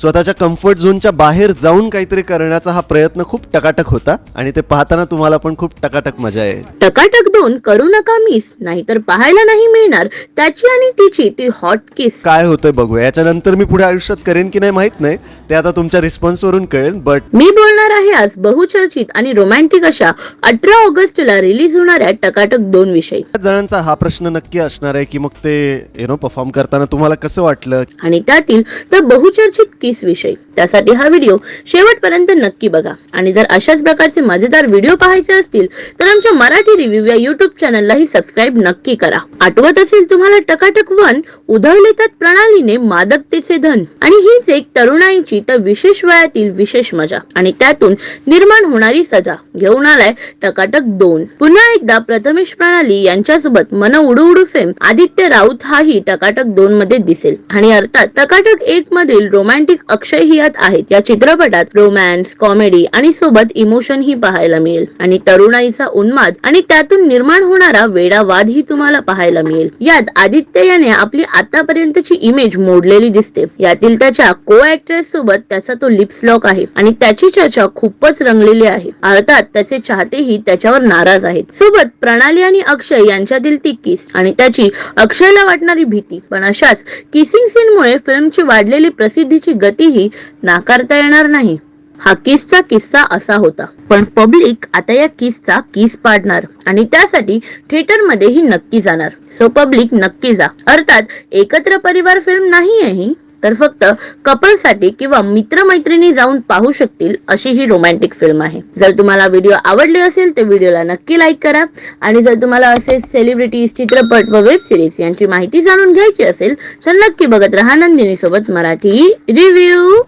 स्वतःच्या कम्फर्ट झोनच्या बाहेर जाऊन काहीतरी करण्याचा हा प्रयत्न खूप टकाटक होता आणि ते पाहताना तुम्हाला पण खूप टकाटक मजा येईल. टकाटक दोन करू नका मिस नाहीतर पाहायला नाही मिळणार. त्याची आणि तिची ती हॉट किस काय होतंय बघूया याच्यानंतर मी पुढे आयुष्यात करेन की नाही माहीत नाही. ते आता तुमच्या रिस्पॉन्स वरून कळेल बट मी बोलणार आहे आज बहुचर्चित आणि रोमॅन्टिक अशा अठरा ऑगस्टला रिलीज होणाऱ्या टकाटक दोन विषयी. जणांचा हा प्रश्न नक्की असणार आहे की मग ते यु नो परफॉर्म करताना तुम्हाला कसं वाटलं? आणि त्यातील त्या बहुचर्चित किस विषयी. त्यासाठी हा व्हिडिओ शेवटपर्यंत नक्की बघा. आणि जर अशाच प्रकारचे मजेदार व्हिडिओ पाहायचे असतील तर आमच्या मराठी रिव्ह्यू या युट्यूब चॅनललाही सबस्क्राईब नक्की करा. आठवत असेल तुम्हाला टकाटक वन उधळले प्रणालीने मादकतेचे धन. आणि हीच एक तरुणाईची तर विशेष वयातील विशेष मजा. आणि त्यातून निर्माण होणारी सजा. घेऊन आलाय टकाटक दोन. पुन्हा एकदा प्रथमेश प्रणाली यांच्यासोबत मन उडू उडू फेम आदित्य राऊत हाही टकाटक दोन मध्ये दिसेल. आणि अर्थात टकाटक एक मधील रोमॅन्टिक अक्षय हियात आहेत. या चित्रपटात रोमॅन्स कॉमेडी आणि सोबत इमोशन ही पाहायला मिळेल. आणि तरुणाईचा उन्माद आणि त्यातून निर्माण होणारा वेडा वाद ही तुम्हाला पाहायला मिळेल. यात आदित्य याने आपली आतापर्यंतची इमेज मोडलेली दिसते. यातील त्याच्या को ऍक्ट्रेस सोबत त्याचा तो लिप्सलॉक आहे. आणि त्याची चर्चा खूपच रंगलेली आहे. अर्थात त्याचे चाहतेही त्याच्यावर नाराज आहेत. सोबत प्रणाली आणि अक्षय यांच्यातील ती किस आणि त्याची अक्षयला वाटणारी भीती. पण अशाच किसिंग सीन मुळे फिल्मची वाढलेली प्रसिद्धीची गतीही नाकारता येणार नाही. हा किसचा किस्सा असा होता. पण पब्लिक आता या किसचा किस पाडणार आणि त्यासाठी थिएटर मध्येही नक्की जाणार. सो पब्लिक नक्की जा. अर्थात एकत्र परिवार फिल्म नाही आहे ही. तर फक्त कपलसाठी किंवा मित्रमैत्रिणी जाऊन पाहू शकतील अशी ही रोमॅन्टिक फिल्म आहे. जर तुम्हाला व्हिडिओ आवडले असेल तर व्हिडिओला नक्की लाईक करा. आणि जर तुम्हाला असे सेलिब्रिटीज चित्रपट व वेब सिरीज यांची माहिती जाणून घ्यायची असेल तर नक्की बघत राहा नंदिनी सोबत मराठी रिव्ह्यू